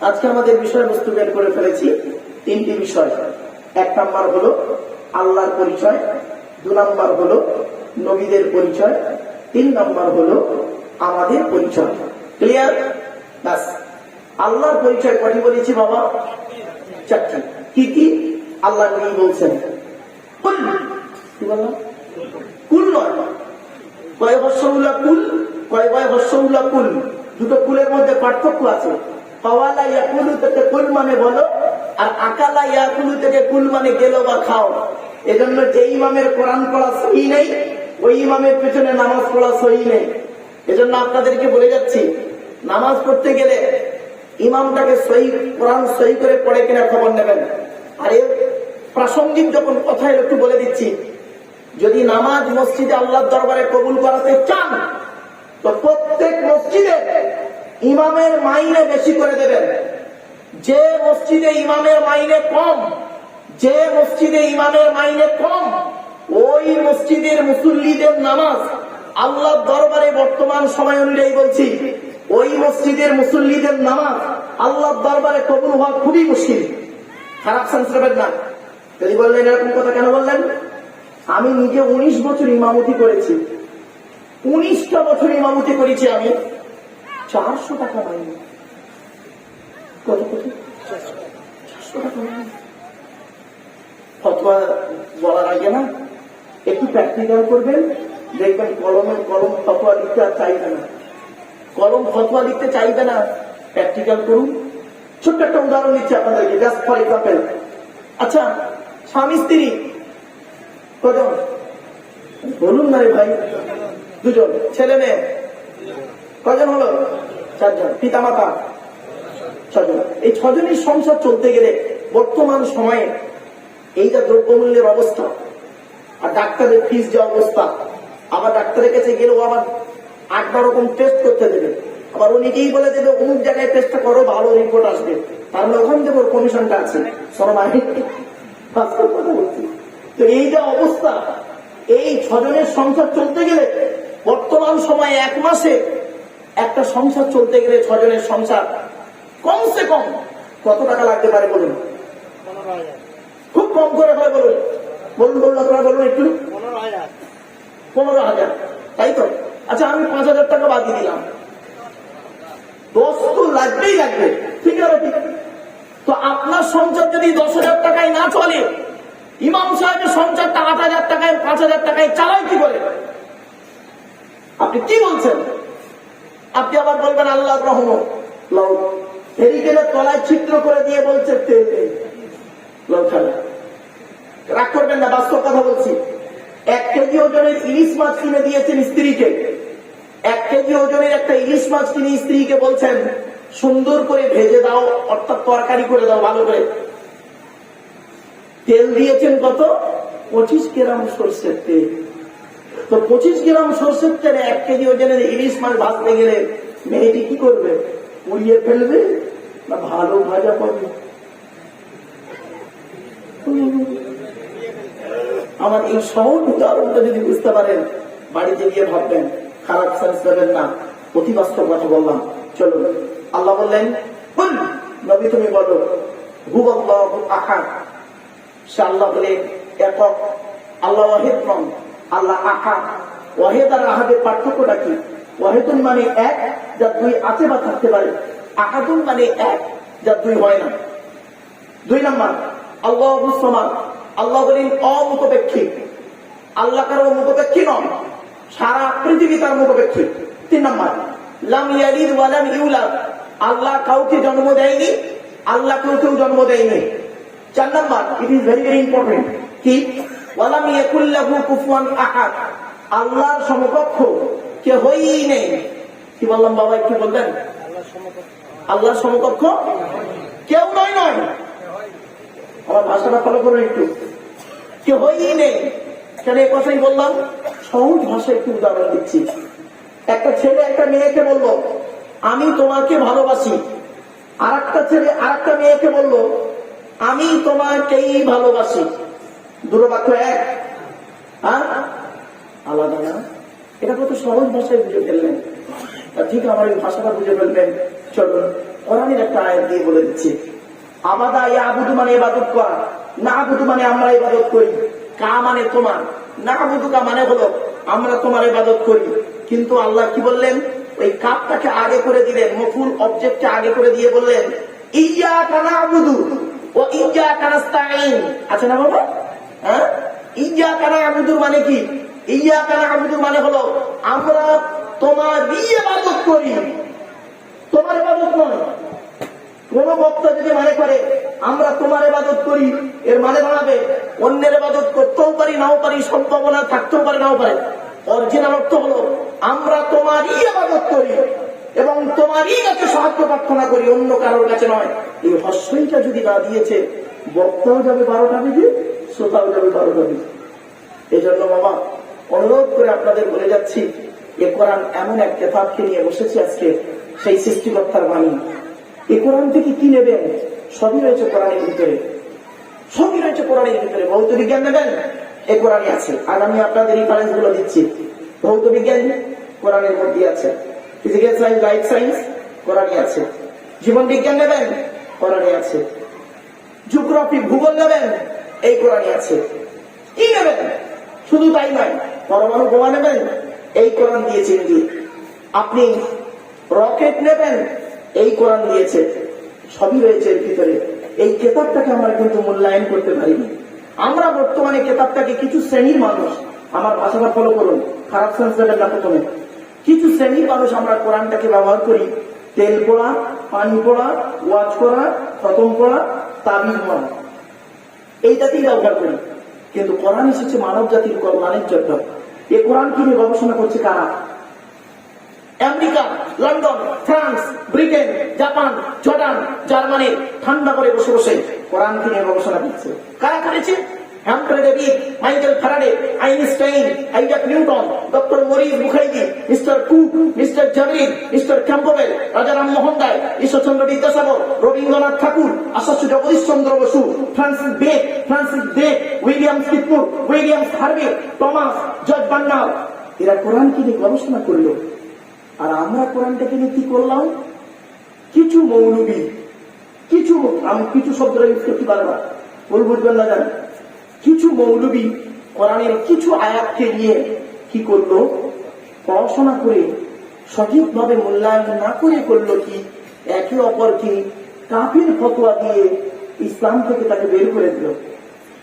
আজকে আমাদের বিষয়বস্তু বের করে ফেলেছি তিনটি বিষয়। এক নাম্বার হলো আল্লাহর পরিচয়, দু নাম্বার হলো নবীদের পরিচয়, তিন নাম্বার হলো আমাদের পরিচয়। ক্লিয়ার ব্যাস আল্লাহর পরিচয় কটি বলেছি বাবা? চারটি। কি কি? আল্লাহ নবী বলছেন। কুল। কুল নয়। কয় হর্ষউল্লাহ কুল? কয় বয় হর্ষউল্লাহ কুল? দুটো কুলের মধ্যে পার্থক্য আছে। মানে বলো, আর থেকে মানে গেলো বা খাও। এজন্য যে ইমামের কোরআন পড়া নেই, ওই ইমামের নামাজ পড়া নেই। এজন্য আপনাদেরকে বলে যাচ্ছি, নামাজ পড়তে গেলে ইমামটাকে সহি, কোরআন সহি করে পড়ে কিনা খবর নেবেন। আর এর প্রাসঙ্গিক যখন কথা একটু বলে দিচ্ছি, যদি নামাজ মসজিদে আল্লাহর দরবারে কবুল করাতে চান, তো প্রত্যেক মসজিদে ইমামের মাইনে বেশি করে দেবেন। যে মসজিদে ইমামের মাইনে কম, যে মসজিদে ইমামের মাইনে কম, ওই মসজিদের মুসল্লিদের নামাজ আল্লাহর দরবারে বর্তমান সময় অনুযায়ী বলছি, ওই মসজিদের মুসল্লিদের নামাজ আল্লাহর দরবারে কবুল হওয়া খুবই মুশকিল। খারাপ সেন্স না। যদি বললেন এরকম কথা কেন বললেন? আমি নিজে উনিশ বছর ইমামতি করেছি। উনিশটা বছর ইমামতি করেছি আমি। চারশো টাকা পাইনি কত কত? চারশো টাকা পাইনি ফতোয়া বলার আগে না, একটু প্র্যাকটিক্যাল করবেন, দেখবেন কলমের কলম ফতোয়া লিখতে আর চাইবে না। কলম ফতোয়া লিখতে চাইবে না প্র্যাকটিক্যাল করুন। ছোট্ট একটা উদাহরণ দিচ্ছি আপনাদেরকে জাস্ট ফর এক্সাম্পল আচ্ছা স্বামী স্ত্রী, কজন? বলুন না রে ভাই, দুজন, ছেলে মেয়ে। কজন হলো? চারজন পিতা মাতা ছজন। এই ছজনের সংসার চলতে গেলে বর্তমান সময়ে এই যা দ্রব্যমূল্যের অবস্থা আর ডাক্তারের ফিস যে অবস্থা, আবার ডাক্তারের কাছে গেলেও আবার আটটা রকম টেস্ট করতে দেবে। আবার ও নিজেই বলে দেবে, অমুক জায়গায় টেস্টটা করো, ভালো রিপোর্ট আসবে। তার মানে ওখান থেকে কমিশনটা আছে। তো এই যে অবস্থা, এই ছজনের সংসার চলতে গেলে বর্তমান সময়ে এক মাসে একটা সংসার চলতে গেলে ছজনের সংসার কমসে কম কত টাকা লাগতে পারে বলুন? খুব কম করে হয় বলুন। বলুন বলুন আপনারা বলুন একটু। পনেরো হাজার। তাই তো? আচ্ছা আমি পাঁচ হাজার টাকা বাকি দিলাম। দশ তো লাগবেই লাগবে। ঠিক আছে ঠিক তো আপনার সংসার যদি দশ হাজার টাকায় না চলে, ইমাম সাহেবের সংসারটা আট হাজার টাকায়, পাঁচ হাজার টাকায় চালায় কি করে? আপনি কি বলছেন? আপনি আবার বলবেন আল্লাহ রহমত। তলায় ছিদ্র করে দিয়ে বলছে রাগ করবেন না, বাস্তব কথা বলছি। এক কেজি ওজনের ইলিশ মাছ কিনে দিয়েছেন স্ত্রীকে। এক কেজি ওজনের একটা ইলিশ মাছ কিনে স্ত্রীকে বলছেন, সুন্দর করে ভেজে দাও, অর্থাৎ তরকারি করে দাও, ভালো করে। তেল দিয়েছেন কত? পঁচিশ গ্রাম সর্ষের তেল। তো পঁচিশ গ্রাম সর্ষের তেলে এক কেজি ওজনের ইলিশ মাছ ভাজতে গেলে মেয়েটি কি করবে? পুড়িয়ে ফেলবে না ভালো ভাজা পাবে আমার এই সহজ উদাহরণটা যদি বুঝতে পারেন, বাড়িতে গিয়ে ভাববেন, খারাপ সেন্স দেবেন না। অতি কথা বললাম। চলুন। আল্লাহ বললেন নবী তুমি বলো হুবল্লাহু আহাদ? সে আল্লাহ বলে, একক আল্লাহ আল্লাহ আহাদ ওয়াহেদ আর আহাদের পার্থক্যটা কি? ওয়াহেদুন মানে এক যা দুই আছে বা থাকতে পারে। আহাদুন মানে এক যা দুই হয় না। দুই নাম্বার, আল্লাহ সমান আল্লাহ বলেন অমুখপেক্ষী। আল্লাহ কারও মুখপেক্ষী নন, সারা পৃথিবী তার মুখপেক্ষী। তিন নাম্বার, লাম ইয়ালিদ ওয়ালাম ইউলাদ। আল্লাহ কাউকে জন্ম দেয়নি, আল্লাহ কেউ কেউ জন্ম দেয়নি। চার number it is very very important কি? আল্লাহর সমকক্ষ কেহই নেই। কি বললাম বাবা, একটু বলবেন? আল্লাহর সমকক্ষ কেউ নয় নয় আমার ভাষাটা ফলো করুন একটু। কেহই নেই। কেন এই কথাই বললাম? সহজ ভাষায় একটু উদাহরণ দিচ্ছি। একটা ছেলে একটা মেয়েকে বলল, আমি তোমাকে ভালোবাসি। আর একটা ছেলে আর মেয়েকে বলল, আমি তোমাকেই ভালোবাসি। দুটো বাক্য এক। হ্যাঁ আলাদা না? এটা কত সহজ ভাষায় বুঝে ফেললেন। ঠিক আমার এই ভাষাটা বুঝে ফেলবেন। চলুন, কোরআনের একটা আয়াত দিয়ে বলে দিচ্ছি। আবাদা ইয়া আবুদু মানে ইবাদত করা। না আবুদু মানে আমরা ইবাদত করি। কা মানে তোমার। না আবুদু কা মানে হলো আমরা তোমার ইবাদত করি। কিন্তু আল্লাহ কি বললেন? ওই কাপটাকে আগে করে দিলেন, মফুল অবজেক্টকে আগে করে দিয়ে বললেন, ইয়া কানা আবুদু ও ইয়া কানাস্তাইন আছে না বাবা? হ্যাঁ? মানে কি? মানে তোমার ইবাদত তোমার যদি মনে করে, আমরা তোমার ইবাদত করি, এর মানে অন্যের ইবাদত করতেও পারি, নাও পারি, সম্ভাবনা থাকতেও পারে, নাও পারে। অরিজিনাল অর্থ হলো, আমরা তোমারই ইবাদত করি। এবং তোমারই কাছে সাহায্য প্রার্থনা করি, অন্য কারোর কাছে নয়। এই হস্যইটা যদি না দিয়েছে, বক্তাও যাবে বারোটা বেজে, শ্রোতাও যাবে বারোটা বেজে। এই জন্য বাবা অনুরোধ করে আপনাদের বলে যাচ্ছি, এ কোরআন এমন এক কেতাবকে নিয়ে বসেছি আজকে, সেই সৃষ্টিকর্তার বাণী। এ কোরআন থেকে কি নেবেন সবই রয়েছে কোরআনের ভিতরে। সবই রয়েছে কোরআনের ভিতরে। ভৌত বিজ্ঞান নেবেন? এ কোরআনই আছে। আর আমি আপনাদের রিফারেন্সগুলো দিচ্ছি। ভৌত বিজ্ঞান কোরআনের মধ্যে আছে। ফিজিক্যাল সায়েন্স লাইফ সায়েন্স কোরআনই আছে। জীবন বিজ্ঞান নেবেন কোরআনই আছে। জিওগ্রাফি ভূগোল নেবেন, এই কোরআনই আছে। কি নেবেন? শুধু তাই নয়, পরমাণু বোমা নেবেন, এই কোরআন দিয়েছে ইঙ্গিত আপনি রকেট নেবেন, এই কোরআন দিয়েছে। সবই রয়েছে এর ভিতরে। এই কেতাবটাকে আমরা কিন্তু মূল্যায়ন করতে পারিনি। আমরা বর্তমানে কেতাবটাকে কিছু শ্রেণির মানুষ, আমার ভাষাটা ফলো করুন। খারাপ সেন্স দেবেন না প্রথমে। কিছু শ্রেণির মানুষ আমরা কোরআনটাকে ব্যবহার করি। তেল পোড়া, পানি পোড়া, ওয়াজ করা, খতম করা তাবিজ মারা এইটাতেই ব্যবহার করি। কিন্তু কোরআন এসেছে মানব জাতির কল্যাণের জন্য। এ কোরআন কি গবেষণা করছে কারা? America, London, France, Britain, Japan, Jordan, Germany ঠান্ডা করে বসে বসে কোরআন কি নিয়ে গবেষণা করছে কারা করেছে? বিদ্যাসাগর, রবীন্দ্রনাথ ঠাকুর জগদীশ উইলিয়াম এরা কোরআন কি নিয়ে গবেষণা করল। আর আমরা কোরআনটাকে নিয়ে কি করলাম? কিছু মৌলবী, কিছু, আমি কিছু শব্দটা ইউজ করতে পারব বুঝবেন না জানি। কিছু মৌলবী কোরআনের কিছু আয়াতকে নিয়ে কি করল? পড়াশোনা করে সঠিকভাবে মূল্যায়ন না করে করল কি? একে অপরকে কাফির ফতোয়া দিয়ে ইসলাম থেকে তাকে বের করে দিল।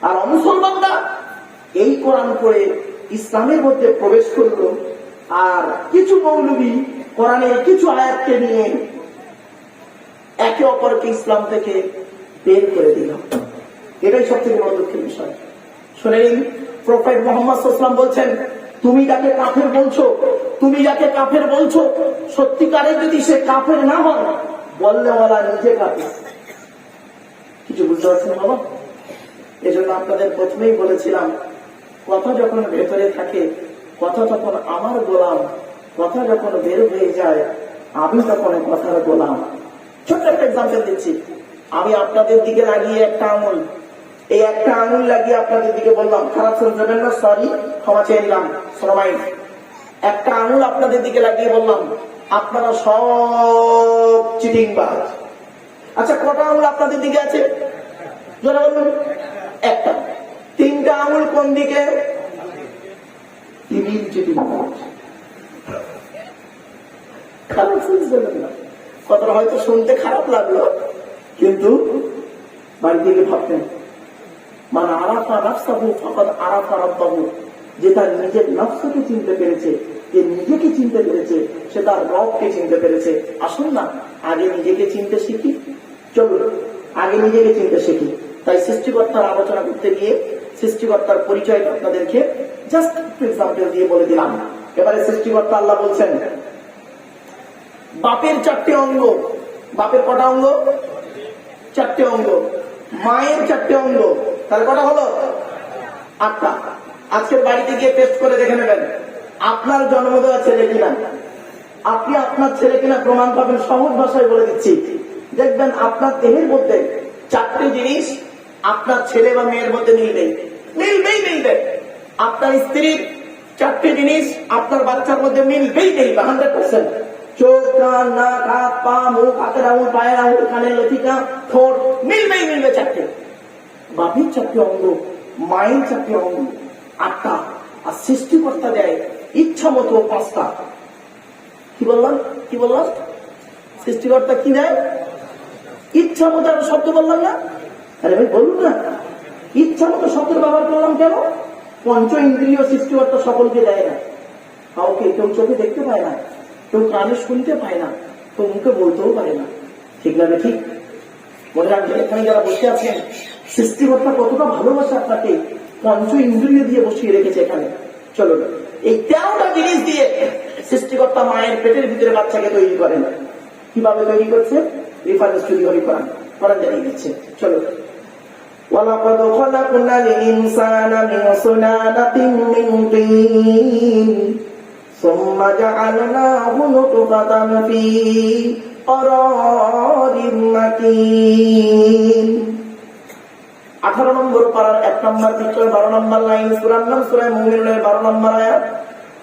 আর মুসলমানরা এই কোরআন পড়ে ইসলামের মধ্যে প্রবেশ করল। আর কিছু মৌলবী কোরআনের কিছু আয়াতকে নিয়ে একে অপরকে ইসলাম থেকে বের করে দিল। এটাই সব থেকে বড় দুঃখের বিষয়। শুনে নিন প্রফেট মোহাম্মদ ইসলাম বলছেন, তুমি যাকে কাফের বলছো, তুমি যাকে কাফের বলছো, সত্যিকারে যদি সে কাফের না হয় বললেওয়ালা নিজে কাফের। কিছু বুঝতে পারছেন বাবা? এজন্য আপনাদের প্রথমেই বলেছিলাম, কথা যখন ভেতরে থাকে, কথা তখন আমার গোলাম, কথা যখন বের হয়ে যায়, আমি তখন কথার গোলাম। ছোট্ট একটা এক্সাম্পল দিচ্ছি। আমি আপনাদের দিকে লাগিয়ে একটা আঙুল। এই একটা আঙুল লাগিয়ে আপনাদের দিকে বললাম, খারাপ শুনবেন না সরি ক্ষমা চেয়ে নিলাম শ্রমাই একটা আঙুল আপনাদের দিকে লাগিয়ে বললাম, আপনারা সব চিটিংবাজ। আচ্ছা কটা আঙুল আপনাদের দিকে আছে? একটা। তিনটা আঙুল কোন দিকে? টিভির চিটিংবাজ। খারাপ শুনছিলেন কথাটা হয়তো শুনতে খারাপ লাগল, কিন্তু বাড়ি থেকে ভাবতেন মানে আরাফা নাফসাহু ফকত আরাফা রব্বাহু। যে তার নিজের নফসকে চিনতে পেরেছে, যে নিজেকে চিনতে পেরেছে, সে তার রবকে চিনতে পেরেছে। আসুন না, আগে নিজেকে চিনতে শিখি। চলুন, আগে নিজেকে চিনতে শিখি। তাই সৃষ্টিকর্তার আলোচনা করতে গিয়ে, সৃষ্টিকর্তার পরিচয় আপনাদেরকে জাস্ট এক্সাম্পল দিয়ে বলে দিলাম। এবারে সৃষ্টিকর্তা আল্লাহ বলছেন, বাপের চারটে অঙ্গ। বাপের কটা অঙ্গ? চারটে অঙ্গ। মায়ের চারটে অঙ্গ। তাহলে কটা হলো? আটটা। আজকের বাড়িতে গিয়ে টেস্ট করে দেখে নেবেন, আপনার জন্ম দেওয়া ছেলে কিনা। আপনি আপনার ছেলে কিনা প্রমাণ পাবেন, সহজ ভাষায় বলে দিচ্ছি। দেখবেন আপনার দেহের মধ্যে চারটে জিনিস আপনার ছেলে বা মেয়ের মধ্যে মিলবেই মিলবেই মিলবে। আপনার স্ত্রীর চারটে জিনিস আপনার বাচ্চার মধ্যে মিলবেই মিলবে হান্ড্রেড পার্সেন্ট চোখ, কান, নাক, হাত, পা, মুখ, হাতের আঙুল, পায়ের আঙুল, কানের লতিকা, ঠোঁট, মিলবেই মিলবে চারটে। বাপির চারটে অঙ্গ, মায়ের চারটে অঙ্গ আটটা আর সৃষ্টিকর্তা দেয় ইচ্ছা মতো পাঁচটা। কি বললাম? কি বললাম? সৃষ্টিকর্তা কি দেয়? ইচ্ছা মতো আমি শব্দ বললাম না? আরে ভাই, বলুন না। ইচ্ছা মতো শব্দের ব্যবহার করলাম কেন? পঞ্চ ইন্দ্রিয় সৃষ্টিকর্তা সকলকে দেয় না। কাউকে কেউ চোখে দেখতে পায় না, কেউ কানে শুনতে পায় না, কেউ মুখে বলতেও পারে না। ঠিক না ঠিক? মনে রাখবেন, এখানে যারা বসে আছেন সৃষ্টিকর্তা কতটা ভালোবাসে আপনাকে পঞ্চ ইন্দ্রিয় দিয়ে বসিয়ে রেখেছে এখানে চলো এই তেরোটা জিনিস দিয়ে সৃষ্টিকর্তা মায়ের পেটের ভিতরে বাচ্চাকে তৈরি করেন কিভাবে তৈরি করছে রেফারেন্স তৈরি করে করান করান জানিয়ে দিচ্ছে চলো ولقد خلقنا الإنسان من سلالة من طين ثم جعلناه نطفة في قرار مكين আঠারো নম্বর পাড়ার এক নম্বর বিক্রয়, বারো নম্বর লাইন সুরান নাম সুরায় মৌমিনের বারো নম্বর আয়াত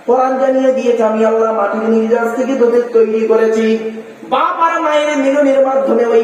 কোরআন জানিয়ে দিয়েছে, আমি আল্লাহ মাটির নির্যাস থেকে তোদের তৈরি করেছি। বা আর মায়ের মিলনের মাধ্যমে ওই